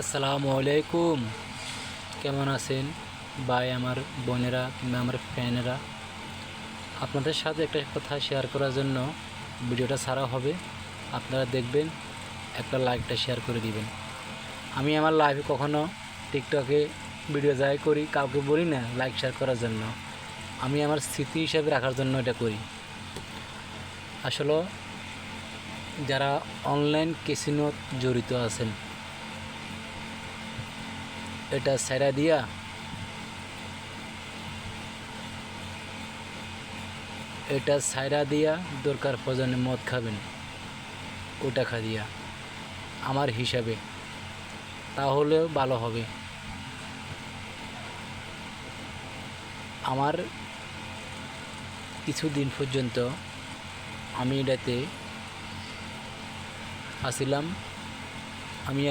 আসসালামু আলাইকুম। কেমন আছেন ভাই, আমার বোনেরা কিংবা আমার ফ্যানেরা আপনাদের সাথে একটা কথা শেয়ার করার জন্য ভিডিওটা ছাড়া হবে। আপনারা দেখবেন, একটা লাইকটা শেয়ার করে দিবেন। আমি আমার লাইভে কখনো টিকটকে ভিডিও যাই করি, কাউকে বলি না লাইক শেয়ার করার জন্য। আমি আমার স্মৃতি হিসাবে রাখার জন্য এটা করি। আসলে যারা অনলাইন কেসিনো জড়িত আছেন এটা সেরা দিয়া এটা সাইরা দিয়া দরকার প্রয়োজনে মদ খাবেন, ওটা টাকা দিয়া। আমার হিসাবে তাহলেও ভালো হবে। আমার কিছুদিন পর্যন্ত আমি এটাতে আসিলাম।